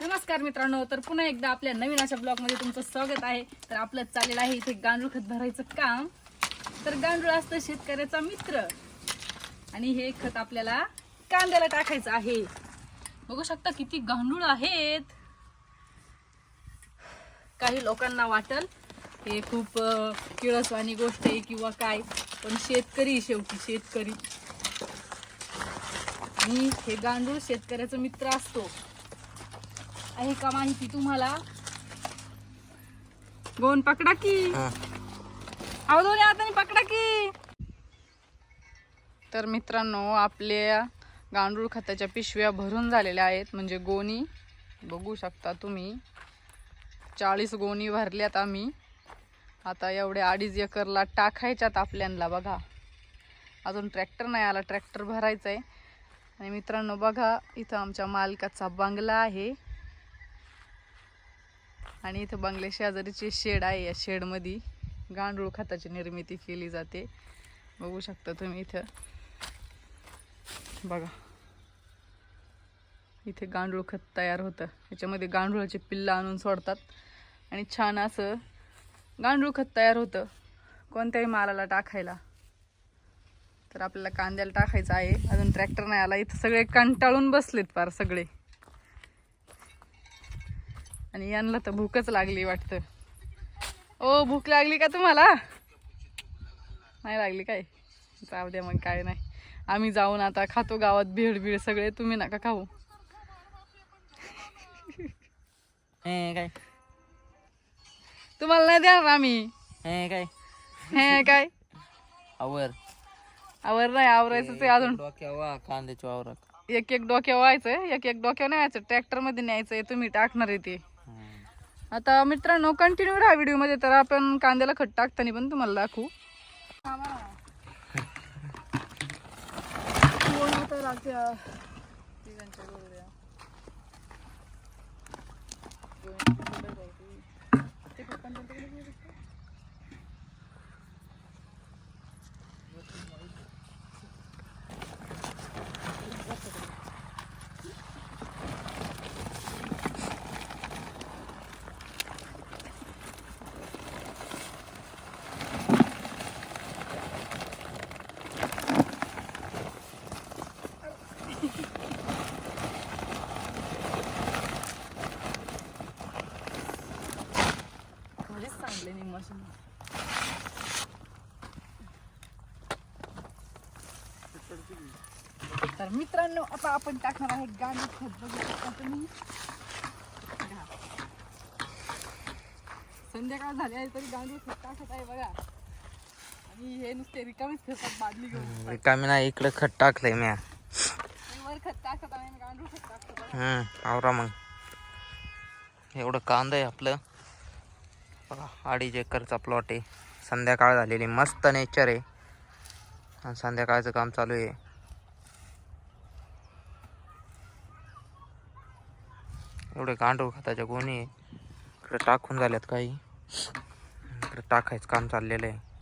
नमस्कार मित्रांनो तर पुन्हा एकदा आपल्या नवीन अशा ब्लॉगमध्ये तुमचं स्वागत आहे. तर आपलं चाललेलं आहे इथे गांडूळ खत भरायचं काम. तर गांडूळ असतं शेतकऱ्याचा मित्र. आणि हे खत आपल्याला कांद्याला टाकायचं आहे. बघू शकता किती गांडूळ आहेत. काही लोकांना वाटल हे खूप किळसवाणी गोष्ट आहे किंवा काय पण शेतकरी शेवटी शेतकरी. आणि हे गांडूळ शेतकऱ्याचा मित्र असतो. आहे का माहिती तुम्हाला? गोन पकडा की. अहो दोन्ही हाताने पकडा की. तर मित्रांनो आपल्या गांडूळ खताच्या पिशव्या भरून झालेल्या आहेत म्हणजे गोणी. बघू शकता तुम्ही. चाळीस गोणी भरल्यात आम्ही. आता एवढ्या अडीच एकरला टाकायच्यात आपल्यांना बघा. अजून ट्रॅक्टर नाही आला ट्रॅक्टर भरायचा आहे आणि मित्रांनो बघा इथं आमच्या मालकाचा बंगला आहे. आणि इथं बंगल्या शेजारीचे शेड आहे या शेडमध्ये गांडूळ खताची निर्मिती केली जाते. बघू शकता तुम्ही इथं. बघा. इथे गांडूळ खत तयार होतं. याच्यामध्ये गांडूळाचे पिल्लं आणून सोडतात. आणि छान असं गांडूळ खत तयार होतं. कोणत्याही मालाला टाकायला. तर आपल्याला कांद्याला टाकायचं आहे. अजून ट्रॅक्टर नाही आला. इथं सगळे कंटाळून बसलेत फार सगळे. आणि यांना तर भूकच लागली वाटतं. ओ भूक लागली का तुम्हाला? नाही लागली काय? जाऊ द्या मग काय नाही. आम्ही जाऊन आता खातो गावात भेळ बीळ सगळे. तुम्ही नका खाऊ. हे काय? तुम्हाला नाही देणार आम्ही. हे काय? हे काय? आवर. आवर नाही आवरायचंच आहे अजून. डोक्यावा कांद्याच्या वावरात. एक एक डोक्या व्हायचं एक एक डोक्या नाही व्हायचं ट्रॅक्टरमध्ये न्यायचंय तुम्ही टाकणार आहे ते. आता मित्रांनो कंटिन्यू राहा व्हिडिओमध्ये तर आपण कांद्याला खट टाकताना पण तुम्हाला दाखवू. मध्येच तर मित्रांनो आता आपण टाकणार आहे गांडूळ खत. बघू शकता तुम्ही. संध्याकाळ झाली आहे तरी गांडूळ खत टाकत आहे बघा. आणि हे नुसते रिकामीच बादली घेऊन. रिकामी नाही इकडे खत टाकलंय आणि वर खत टाकत आहे आणि गांडूळ खत टाकत आहे. हम्म आवरा मग. एवढं कांदा आहे आपलं. बघा अडीच एकरचा प्लॉट आहे. संध्याकाळ झालेली मस्त नेचर आहे. आणि संध्याकाळचं काम चालू आहे. एवढे गांडूळ खताच्या गोणी आहे. इकडे टाकून झाल्यात काही. इकडे टाकायचं काम चाललेलं आहे.